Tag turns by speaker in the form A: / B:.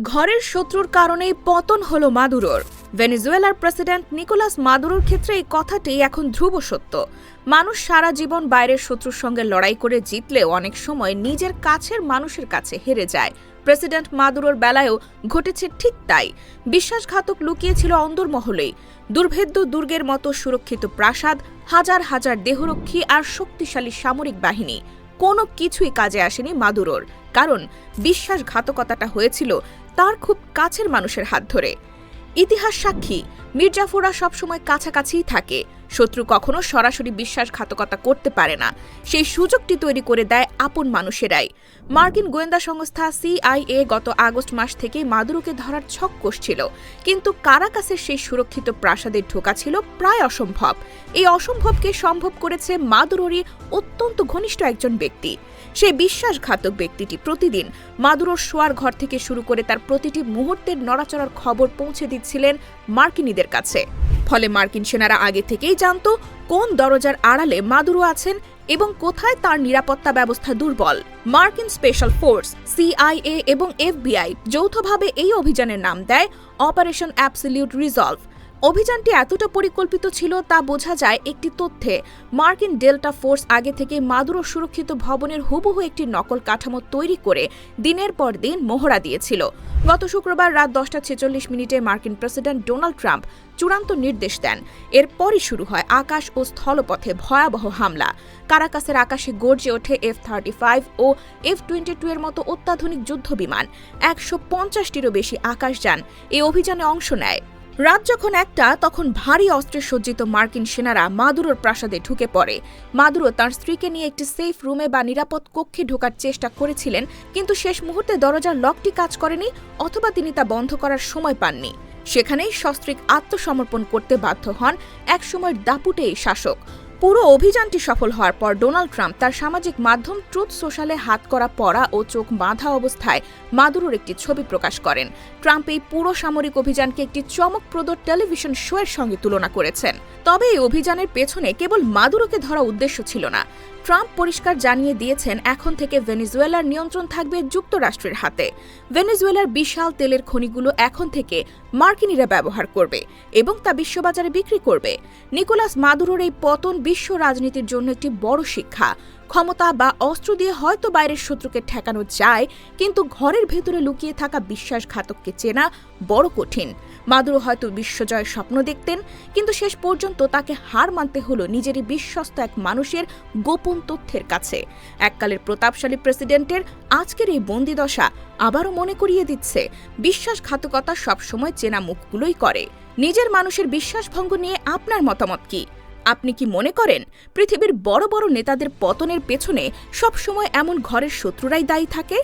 A: ঘরের শত্রুর কারণেই পতন হলো মাদুরোর। ভেনেজুয়েলার প্রেসিডেন্ট নিকোলাস মাদুরোর ক্ষেত্রে এই কথাটি এখন ধ্রুব সত্য। মানুষ সারা জীবন বাইরের শত্রুর সঙ্গে লড়াই করে জিতলেও অনেক সময় নিজের কাছের মানুষের কাছে হেরে যায়। প্রেসিডেন্ট মাদুরোর বেলায়ও ঘটেছে ঠিক তাই। বিশ্বাসঘাতক লুকিয়েছিল অন্দরমহলেই দুর্ভেদ্য দুর্গের মতো সুরক্ষিত প্রাসাদ, হাজার হাজার দেহরক্ষী আর শক্তিশালী সামরিক বাহিনী। কোনো কিছুই কাজে আসেনি মাদুরোর। কারণ, বিশ্বাসঘাতকতাটা হয়েছিল তার খুব কাছের মানুষের হাত ধরে। ইতিহাস সাক্ষী মির্জাফুরা সবসময় কাছাকাছিই থাকে। শত্রু কখনো সরাসরি বিশ্বাসঘাতকতা করতে পারে না। সেই সুযোগটি তৈরি করে দেয় আপন মানুষেরাই। মার্কিন গোয়েন্দা সংস্থা সিআইএ গত আগস্ট মাস থেকে মাদুরোকে ধরার ছক কষছিল। কিন্তু কারাকাসের সেই সুরক্ষিত প্রাসাদে ঢোকা ছিল প্রায় অসম্ভব। এই অসম্ভবকে সম্ভব করেছে মাদুরোরই অত্যন্ত ঘনিষ্ঠ একজন ব্যক্তি। সেই বিশ্বাসঘাতক ব্যক্তিটি প্রতিদিন মাদুরোর শোয়ার ঘর থেকে শুরু করে তার প্রতিটি মুহূর্তের নড়াচড়ার খবর পৌঁছে দিচ্ছিলেন মার্কিনীদের কাছে। ফলে মার্কিন সেনারা আগে থেকেই জানত কোন দরজার আড়ালে মাদুরো আছেন এবং কোথায় তার নিরাপত্তা ব্যবস্থা দুর্বল। মার্কিন স্পেশাল ফোর্স, সিআইএ এবং এফবিআই যৌথভাবে এই অভিযানের নাম দেয় অপারেশন অ্যাবসলিউট রিজলভ। অভিযানটি এতটা পরিকল্পিত ছিল তা বোঝা যায় একটি তথ্যে। মার্কিন ডেল্টা ফোর্স আগে থেকে মাদুরো সুরক্ষিত ভবনের হুবহু একটি নকল কাঠামো তৈরি করে দিনের পর দিন মোহরা দিয়েছিল। গত শুক্রবার রাত দশটা ছেচল্লিশ মিনিটে মার্কিন প্রেসিডেন্ট ডোনাল্ড ট্রাম্প চূড়ান্ত নির্দেশ দেন। এরপরই শুরু হয় আকাশ ও স্থলপথে ভয়াবহ হামলা। কারাকাসের আকাশে গর্জে ওঠে এফ থার্টি ফাইভ ও এফ টোয়েন্টি টু এর মতো অত্যাধুনিক যুদ্ধবিমান। একশো পঞ্চাশটিরও বেশি আকাশযান এই অভিযানে অংশ নেয়। রাত যখন একটা, তখন ভারী অস্ত্রে সজ্জিত মার্কিন সেনারা মাদুরোর প্রাসাদে ঢুকে পড়ে। মাদুরো তার স্ত্রীকে নিয়ে একটি সেফ রুমে বা নিরাপদ কক্ষে ঢোকার চেষ্টা করেছিলেন, কিন্তু শেষ মুহূর্তে দরজার লকটি কাজ করেনি অথবা তিনি তা বন্ধ করার সময় পাননি। সেখানেই সস্ত্রিক আত্মসমর্পণ করতে বাধ্য হন একসময়ের দাপুটে শাসক। পুরো অভিযানটি সফল হওয়ার পর ডোনাল্ড ট্রাম্প তার সামাজিক মাধ্যম ট্রুথ সোশ্যালে হাত করা পড়া ও চোখ বাঁধা অবস্থায় মাদুরোর একটি ছবি প্রকাশ করেন। ট্রাম্প এই পুরো সামরিক অভিযানকে একটি চমকপ্রদ টেলিভিশন শোয়ের সঙ্গে তুলনা করেছেন। তবে এই অভিযানের পেছনে কেবল মাদুরোকে ধরা উদ্দেশ্য ছিল না। ট্রাম্প পরিষ্কার জানিয়ে দিয়েছেন, এখন থেকে ভেনেজুয়েলার নিয়ন্ত্রণ থাকবে যুক্তরাষ্ট্রের হাতে। ভেনেজুয়েলার বিশাল তেলের খনিগুলো এখন থেকে মার্কিনিরা ব্যবহার করবে এবং তা বিশ্ববাজারে বিক্রি করবে। নিকোলাস মাদুরোর এই পতন বিশ্ব রাজনীতির জন্য একটি বড় শিক্ষা। ক্ষমতা বা অস্ত্র দিয়ে হয়তো বাইরের শত্রুকে ঠেকানো যায়, কিন্তু ঘরের ভেতরে লুকিয়ে থাকা বিশ্বাসঘাতককে চেনা বড় কঠিন। মাদুরো হয়তো বিশ্বজয়ের স্বপ্ন দেখতেন, কিন্তু শেষ পর্যন্ত তাকে হার মানতে হলো নিজেরই বিশ্বস্ত এক মানুষের গোপন তথ্যের কাছে। এককালের প্রতাপশালী প্রেসিডেন্টের আজকের এই বন্দিদশা আবারও মনে করিয়ে দিচ্ছে, বিশ্বাসঘাতকতা সবসময় চেনা মুখগুলোই করে। নিজের মানুষের বিশ্বাসভঙ্গ নিয়ে আপনার মতামত কি? আপনি কি মনে করেন পৃথিবীর বড় বড় নেতাদের পতনের পেছনে সবসময় এমন ঘরের শত্রুরাই দায়ী থাকে?